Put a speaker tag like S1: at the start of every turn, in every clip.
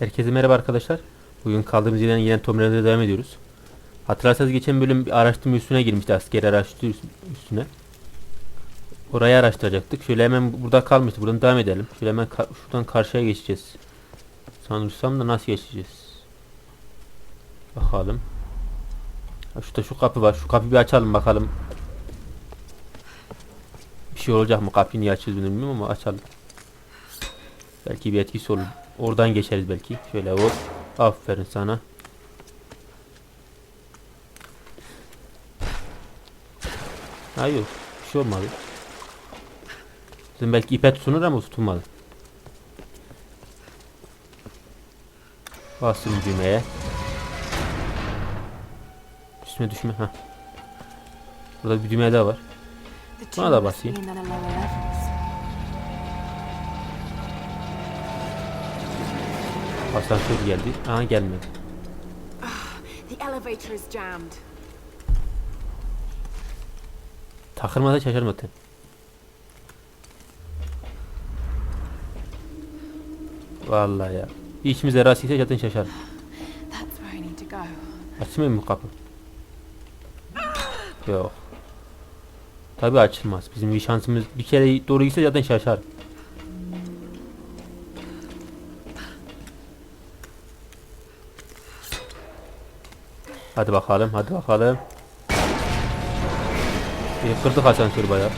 S1: Herkese merhaba arkadaşlar. Bugün kaldığımız yerden yine Tomb Raider'a devam ediyoruz. Hatırlarsanız geçen bölüm bir araştırma üstüne girmişti askeri araştırma üstüne. Orayı araştıracaktık. Şöyle hemen burada kalmıştı. Buradan devam edelim. Şöyle hemen ka- şuradan karşıya geçeceğiz. Sanırsam da nasıl geçeceğiz? Bakalım. Şurada şu kapı var. Şu kapıyı bir açalım bakalım. Bir şey olacak mı? Kapıyı niye açıyoruz bilmiyorum ama açalım. Belki bir etkisi olur. Oradan geçeriz belki. Şöyle hop. Aferin sana. Hayır. Bir şey olmadı. Dedim belki ipe tutunur ama tutunmadı. Bastım düğmeye. Üstüme düşme. Heh. Burada bir düğme daha var. Buna da basayım. Asansör geldi. Aha gelmedi.
S2: The elevator is jammed.
S1: Takılmada şaşırmadı. Vallahi ya. İçimize rast ise zaten şaşar. Açmıyor mu kapı? Yok. Tabi açılmaz. Bizim bir şansımız bir kere doğru gitse zaten şaşar. Hadi bakalım, hadi bakalım. Bir kırdık asansörü bayağı.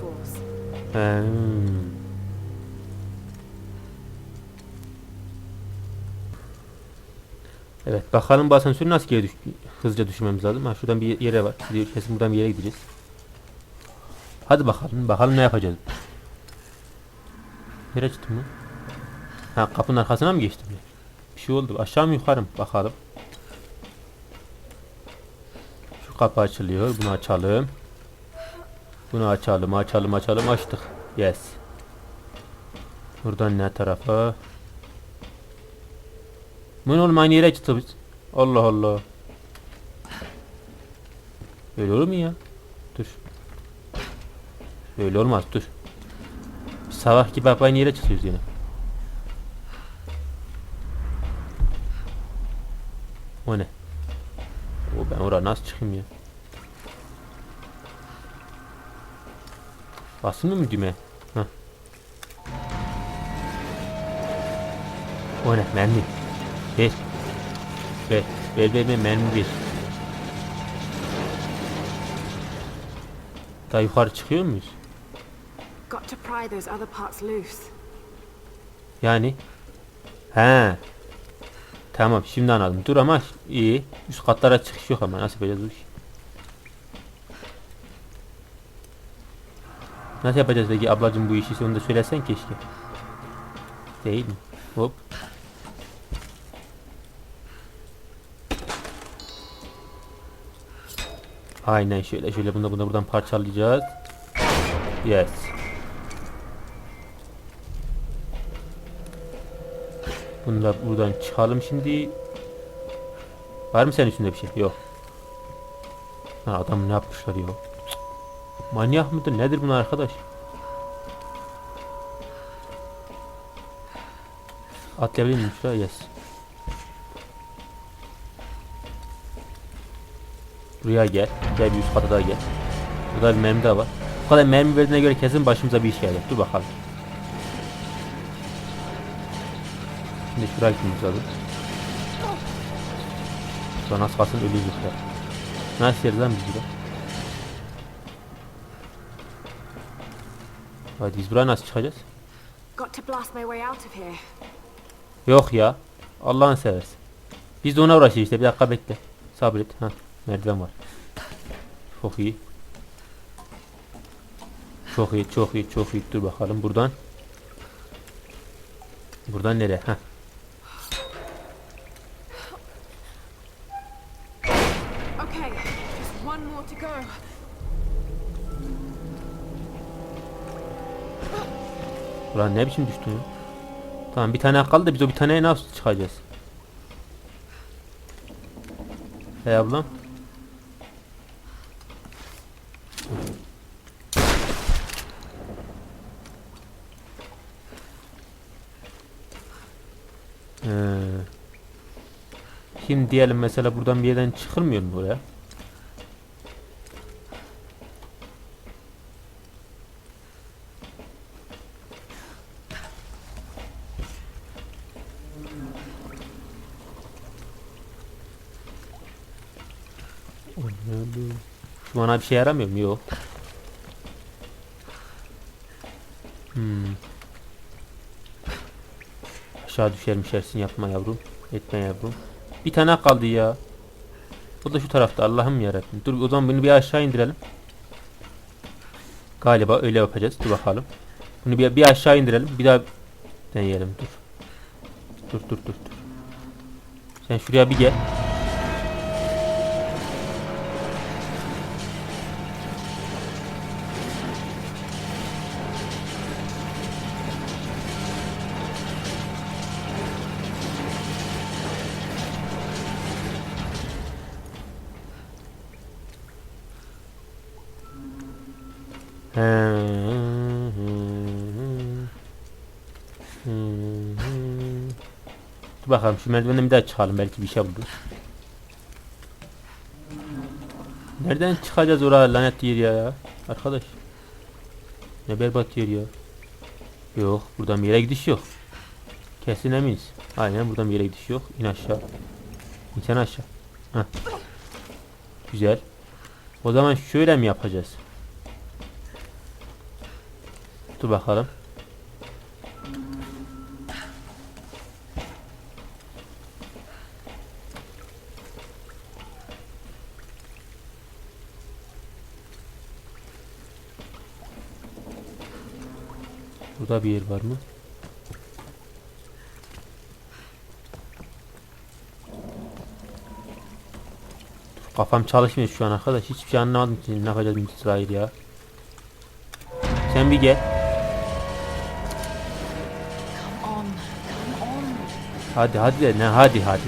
S2: Force.
S1: Hmm. Evet bakalım bu asansörü nasıl geri düş hızlıca düşürmemiz lazım. Ha şuradan bir yere var. Kesin buradan bir yere gideceğiz. Hadi bakalım. Bakalım ne yapacağız. Nereye çıktım lan? Ha kapının arkasına mı geçtim? ya? Bir şey oldu. Aşağı mı yukarı mı? Bakalım. Şu kapı açılıyor. Bunu açalım. Bunu açalım, açalım, açalım, açtık. Yes. Buradan ne tarafa? Bu ne oğlum aynı yere çıktık biz. Allah Allah. Böyle olur mu ya? Dur. Böyle olmaz dur. Sabah gibi aynı yere çıkıyoruz yine. O ne? O ben oraya nasıl çıkayım ya? Basın mı düğmeye? Heh. O ne? Mermi. Ver. Ver. Ver ver ver mermi ver. Daha yukarı çıkıyor muyuz?
S2: Got to pry those other parts loose.
S1: Yani. He. Tamam şimdi anladım. Dur ama iyi. Üst katlara çıkış yok ama nasıl yapacağız bu işi? Nasıl yapacağız peki ablacım bu işi onu da söylesen keşke. Değil mi? Hop. Aynen şöyle şöyle bunu da buradan parçalayacağız. Yes. Bunu da buradan çıkalım şimdi. Var mı senin üstünde bir şey? Yok. Ha, adam ne yapmışlar ya? Manyak mıdır? Nedir bunlar arkadaş? Atlayabilir miyim şuraya? Yes. Buraya gel. Gel bir üst kata daha gel. Burada bir mermi daha var. Bu kadar mermi verdiğine göre kesin başımıza bir iş gelecek. Dur bakalım. Şimdi şuraya gitmemiz lazım. Şu an az kalsın ölüyüz ya. Nasıl yeriz lan biz burada? Hadi biz buraya nasıl çıkacağız?
S2: Got to blast my way out of here.
S1: Yok ya. Allah'ını seversen. Biz de ona uğraşıyoruz işte. Bir dakika bekle. Sabret. Ha, merdiven var. Çok iyi. Çok iyi, çok iyi, çok iyi. Dur bakalım buradan. Buradan nereye? Ha. Ulan ne biçim düştün ya? Tamam bir tane kaldı da biz o bir taneye nasıl çıkacağız? Hey ablam. Ee, şimdi diyelim mesela buradan bir yerden çıkılmıyor mu buraya? Bana bir şey yaramıyor mu? Yok. Hmm. Aşağı düşer düşersin yapma yavrum. Etme yavrum. Bir tane kaldı ya. O da şu tarafta Allah'ım yarabbim. Dur o zaman bunu bir aşağı indirelim. Galiba öyle yapacağız. Dur bakalım. Bunu bir, bir aşağı indirelim. Bir daha deneyelim. Dur. Dur dur dur dur. Sen şuraya bir gel. Bakalım şu merdivenden bir daha çıkalım belki bir şey buluruz. Nereden çıkacağız oraya lanet yer ya arkadaş. Ne berbat yer ya. Yok buradan bir yere gidiş yok. Kesin eminiz. Aynen buradan bir yere gidiş yok. İn aşağı. İn aşağı. Heh. Güzel. O zaman şöyle mi yapacağız? Dur bakalım. Burada bir yer var mı? Dur, Kafam çalışmıyor şu an arkadaş. Hiçbir şey anlamadım. Şimdi ne yapacağız İsrail ya. Sen bir gel. Hadi hadi ne hadi hadi.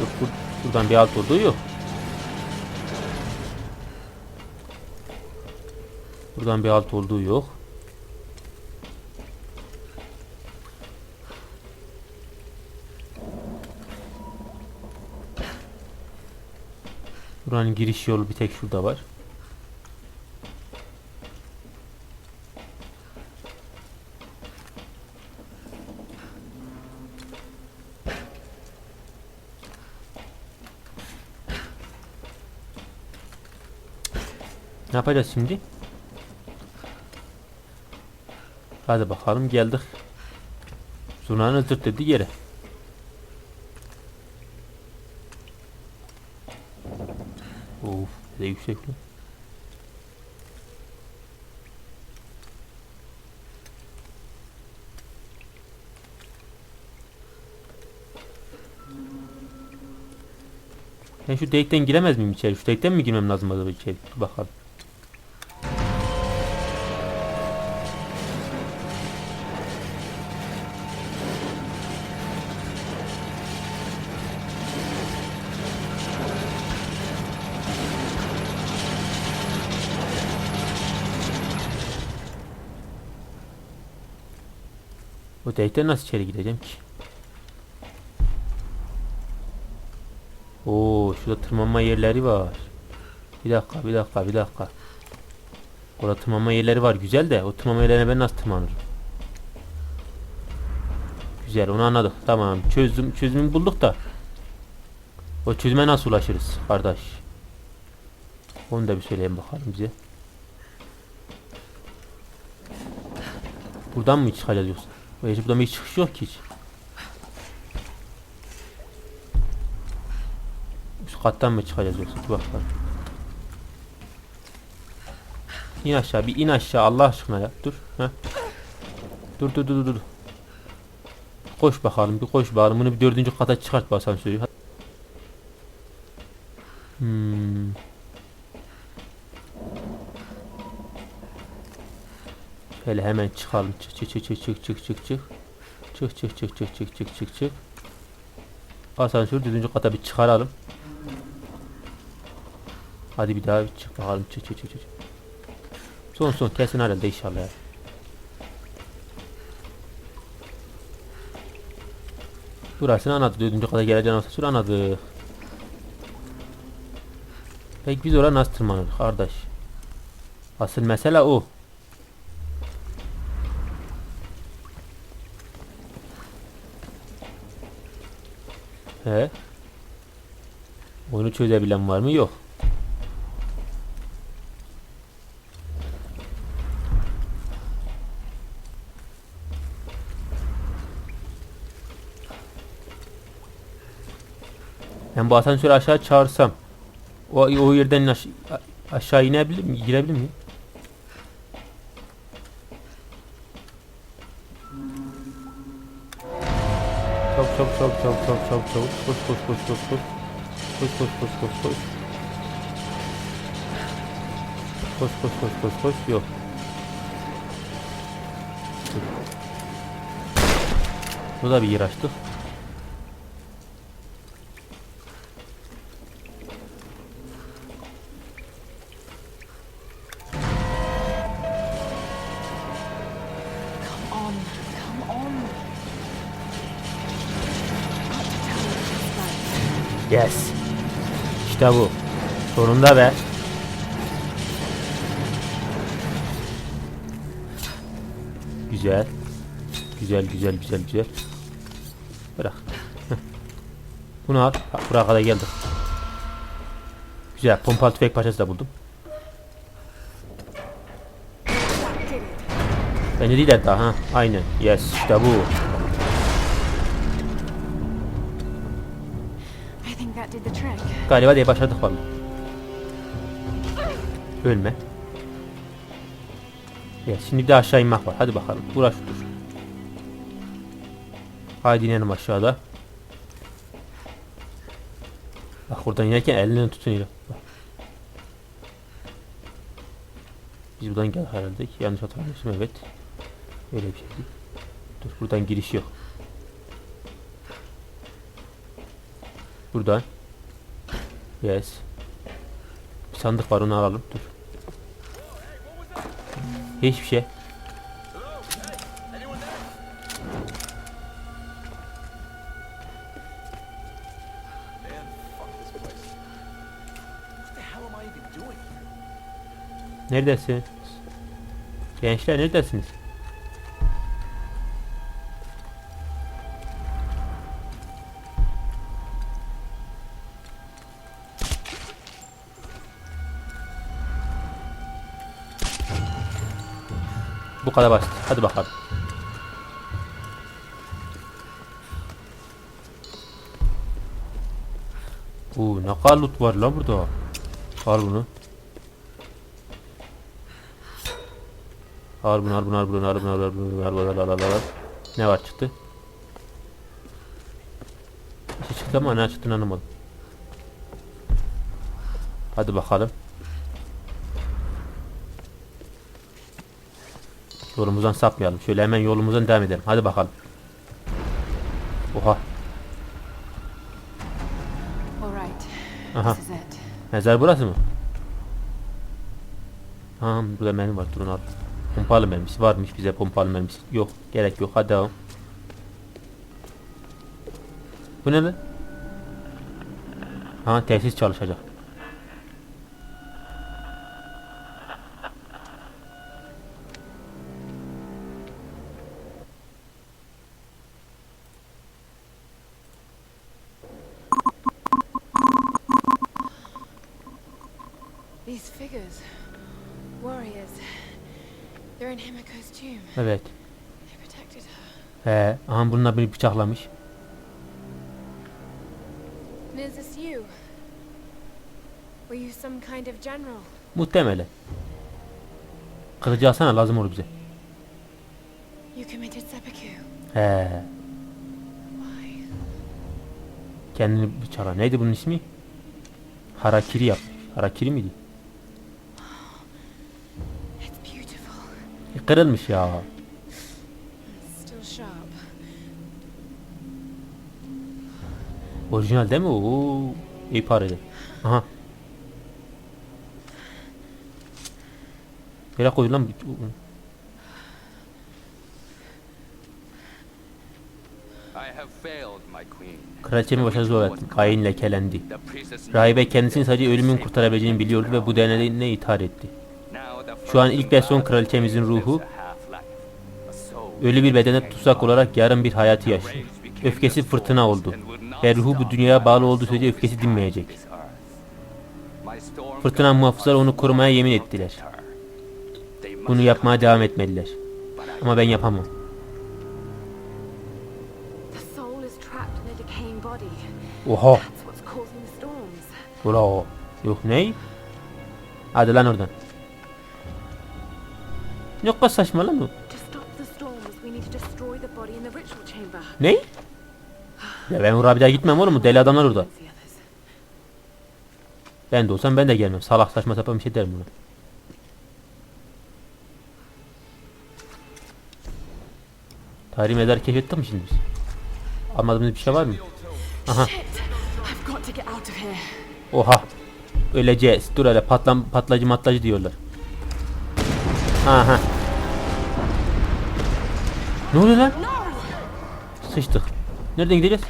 S1: Dur, dur, buradan bir alt olduğu yok. Buradan bir alt olduğu yok. Buranın giriş yolu bir tek şurada var. Ne yapacağız şimdi? Hadi bakalım geldik. Zurnanın zırt dedi yere. Of, ne yüksek lan. Ben şu delikten giremez miyim içeri? Şu delikten mi girmem lazım acaba içeri? Dur bakalım. Bu nasıl içeri gideceğim ki? Oo, şurada tırmanma yerleri var. Bir dakika, bir dakika, bir dakika. Orada tırmanma yerleri var güzel de o tırmanma yerlerine ben nasıl tırmanırım? Güzel, onu anladık. Tamam, çözüm çözümü bulduk da. O çözüme nasıl ulaşırız kardeş? Onu da bir söyleyin bakalım bize. Buradan mı çıkacağız yoksa? Hiç buradan bir çıkış yok ki hiç. Üst kattan mı çıkacağız yoksa? Dur bakalım. İn aşağı bir in aşağı Allah aşkına ya. Dur. Heh. Dur dur dur dur. Koş bakalım bir koş bakalım. Bunu bir dördüncü kata çıkart bu asansörü. Hmm. Şöyle hemen çıkalım. Çık çık çık çık çık çık çık çık. Çık çık çık çık çık çık çık çık. Asansör düzüncü kata bir çıkaralım. Hadi bir daha bir çık bakalım. Çık çık çık çık. Son son kesin herhalde inşallah. Ya. Burasını anladı. Dördüncü kata geleceğin asansör anladı. Peki biz oraya nasıl tırmanırız kardeş? Asıl mesele o. He? Onu çözebilen var mı? Yok. Ben bu asansörü aşağı çağırsam o, o yerden aş- aşağı inebilir mi? Girebilir miyim? Çok çok çok çok çok çok koş koş koş koş koş. Koş koş koş koş koş. Koş koş koş koş koş. Yok. Bu da bir yer açtık. Yes. İşte bu. Sonunda be. Güzel. Güzel güzel güzel güzel. Bırak. Bunu al. Bak buraya kadar geldik. Güzel. Pompalı tüfek parçası da buldum. Bence değil hatta ha. Aynen. Yes. işte bu. Galiba diye başladık vallahi. Ölme. Ya şimdi bir de aşağı inmek var. Hadi bakalım. Uğraş dur. Haydi inelim aşağıda. Bak buradan inerken elinden tutunuyor. Biz buradan gel herhalde. Yanlış hatırlamıyorsam evet. Öyle bir şeydi. Dur buradan giriş yok. Buradan. Yes. Bir sandık var onu alalım. Dur. Hiçbir şey.
S3: Man, fuck this
S1: kadar basit. Hadi bakalım. Oo, ne kadar loot var la burada. Al bunu. Al bunu al bunu al bunu al bunu al bunu al bunu al al al al. Ne var çıktı? Bir şey çıktı ama ne çıktığını anlamadım. Hadi bakalım. Yolumuzdan sapmayalım. Şöyle hemen yolumuzdan devam edelim. Hadi bakalım. Oha. Aha. Mezar burası mı? Tamam burada mermi var durun al. Pompalı mermisi varmış bize pompalı mermisi. Yok gerek yok hadi devam. Bu ne lan? Ha tesis çalışacak.
S2: These figures. Warriors. They're in Himiko's tomb.
S1: Evet.
S2: They protected her.
S1: He, aha bununla beni bıçaklamış.
S2: And is this you? Were you some kind of general?
S1: Muhtemelen. Kılıcı alsana lazım olur bize.
S2: You committed seppuku.
S1: He,
S2: Why?
S1: kendini bıçakla. Neydi bunun ismi? Harakiri yapmış. Harakiri miydi? Kırılmış ya. Orijinal değil mi? Oo, iyi paraydı. Aha. Nereye koydu lan? Kraliçemi başarısız uğrattım. Hain lekelendi. Rahibe kendisini sadece ölümün kurtarabileceğini biliyordu ve bu deneyine ithal etti. Şu an ilk ve son kraliçemizin ruhu ölü bir bedene tutsak olarak yarın bir hayatı yaşıyor. Öfkesi fırtına oldu. Ve ruhu bu dünyaya bağlı olduğu sürece öfkesi dinmeyecek. Fırtına muhafızlar onu korumaya yemin ettiler. Bunu yapmaya devam etmeliler. Ama ben yapamam. Oha. Bravo. Yok ney? Hadi lan oradan.
S2: The ritual chamber.
S1: Ney? Ya ben oraya bir daha gitmem oğlum. Deli adamlar orada. Ben de olsam ben de gelmem. Salak saçma sapan bir şey derim buna. Tarihi mezar keşfettik mi şimdi biz? Anladığımız bir şey var mı? Aha. Oha. Öleceğiz. Dur hele patlam patlacı matlacı diyorlar. Aha. Ne oluyor lan? Sıçtık. Nereden gideceğiz?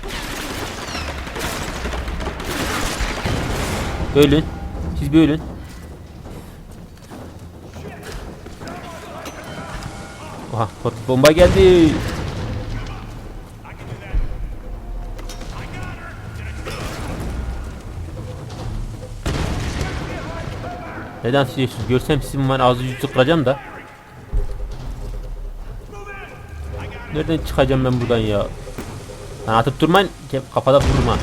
S1: Ölün. Siz bir ölün. Oha bomba geldi. Neden siliyorsunuz? Görsem sizin var ağzı yüzü kıracağım da. Nereden çıkacağım ben buradan ya? Lan atıp durmayın. Kafada vurma.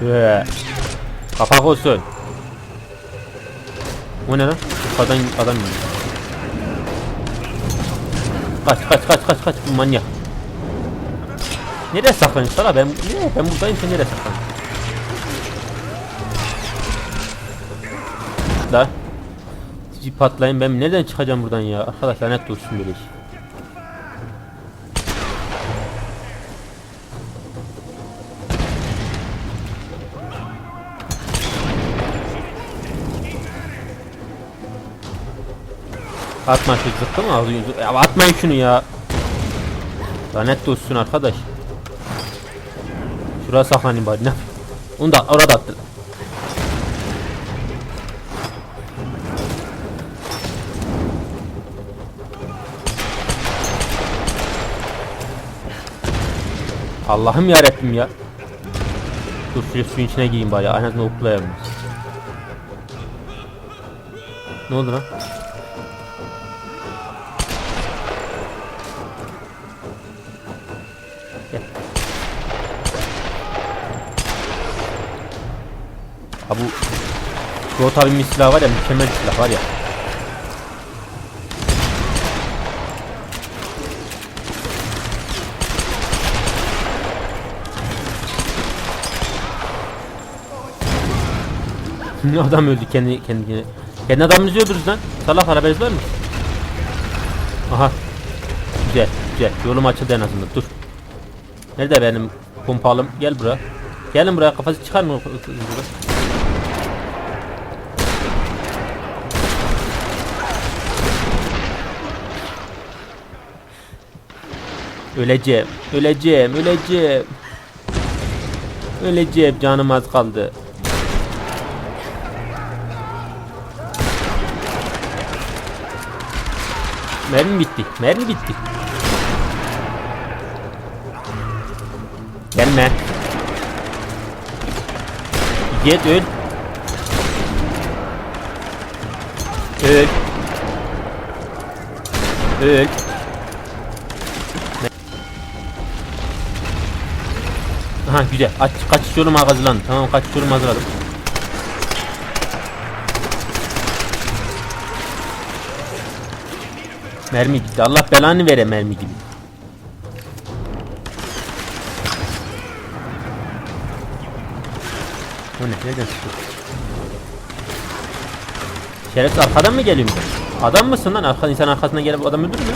S1: Güzel. Ee, Kapak olsun. Bu ne lan? Yukarıdan adam geliyor. Kaç kaç kaç kaç kaç bu manyak. Nereye saklanıyorsun la ben ne ben buradayım sen nereye saklanıyorsun? Sizi patlayın ben nereden çıkacağım buradan ya? Arkadaş lanet olsun böyle. Atma şu zıkkı mı? Ya atmayın şunu ya. Lanet olsun arkadaş. Şuraya saklanayım bari ne? Onu da orada attı. Allah'ım yarabbim ya. Dur şuraya suyun içine gireyim bari. En azından oklayalım. Ne oldu lan? Ha bu Suat abimin silahı var ya mükemmel bir silah var ya. Ne adam öldü kendi kendine. Kendi adamımızı öldürürüz lan. Salak haberiniz var mı? Aha. Güzel güzel. Yolum açıldı en azından. Dur. Nerede benim pompalım? Gel buraya. Gelin buraya kafası çıkar mı? Öleceğim, öleceğim, öleceğim. Öleceğim, canım az kaldı. Mermi bitti, mermi bitti. Gelme. Git öl. Öl. Öl. Aha güzel. Aç, kaçış yolum. Tamam kaçış yolum hazırladım. Mermi gitti. Allah belanı vere mermi gibi. O ne? Nereden çıktı? Şerefsiz arkadan mı geliyor? Adam mısın lan? Arka, insan arkasından gelip adam öldürür mü?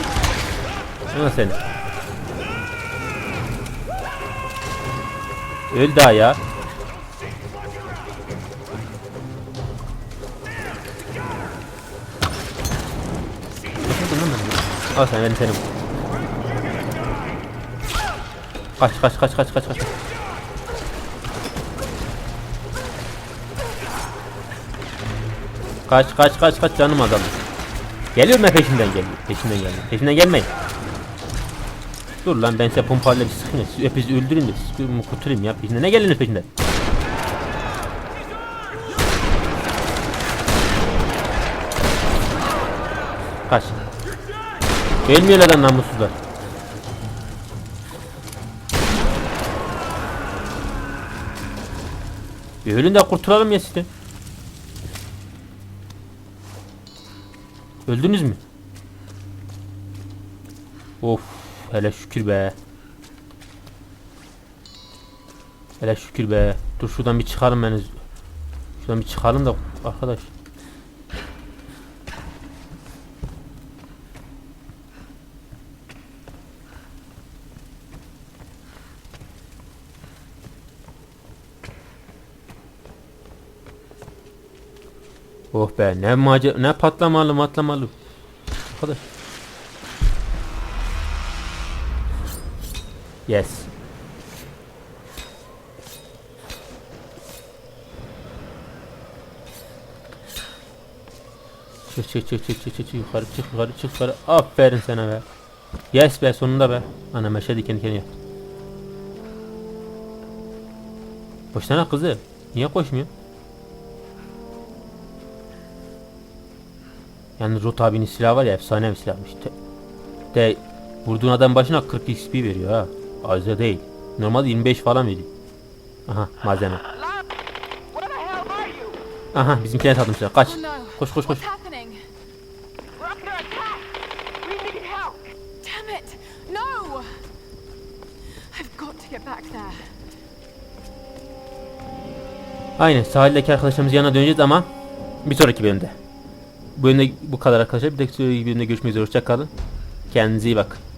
S1: Ama seni. Öl daha ya. Al sen ben senin. Kaç kaç kaç kaç kaç kaç. Kaç kaç kaç kaç canım azaldı. Geliyorum ben peşinden geliyor. Peşinden geldim. Peşinden gelmeyin. Dur lan ben size pompayla bir sıkayım. Siz hepinizi öldüreyim de siz kurtulayım ya. Peşinden ne geliyorsunuz peşinden? Kaç. Gelmiyorlar lan namussuzlar. Bir ölün de kurtulalım ya sizi. Öldünüz mü? Of hele şükür be. Hele şükür be. Dur şuradan bir çıkalım beni. Şuradan bir çıkalım da arkadaş. Oh be ne mace ne patlamalı matlamalı. Arkadaş. Yes. Çık çık çık çık çık çık yukarı çık yukarı çık yukarı. Aferin sana be. Yes be sonunda be. Ana meşe diken diken yap. Koşsana kızı. Niye koşmuyor? Yani Rot abinin silahı var ya efsane bir silahmış. De, de vurduğun adam başına 40 XP veriyor ha. Az da değil. Normalde 25 falan veriyor. Aha malzeme. Aha bizimkiler satmışlar. Kaç.
S4: Oh.
S1: Koş koş koş. Aynen sahildeki arkadaşlarımız yanına döneceğiz ama bir sonraki bölümde. Bölümde bu kadar arkadaşlar. Bir dahaki bölümde görüşmek üzere. Hoşça kalın. Kendinize iyi bakın.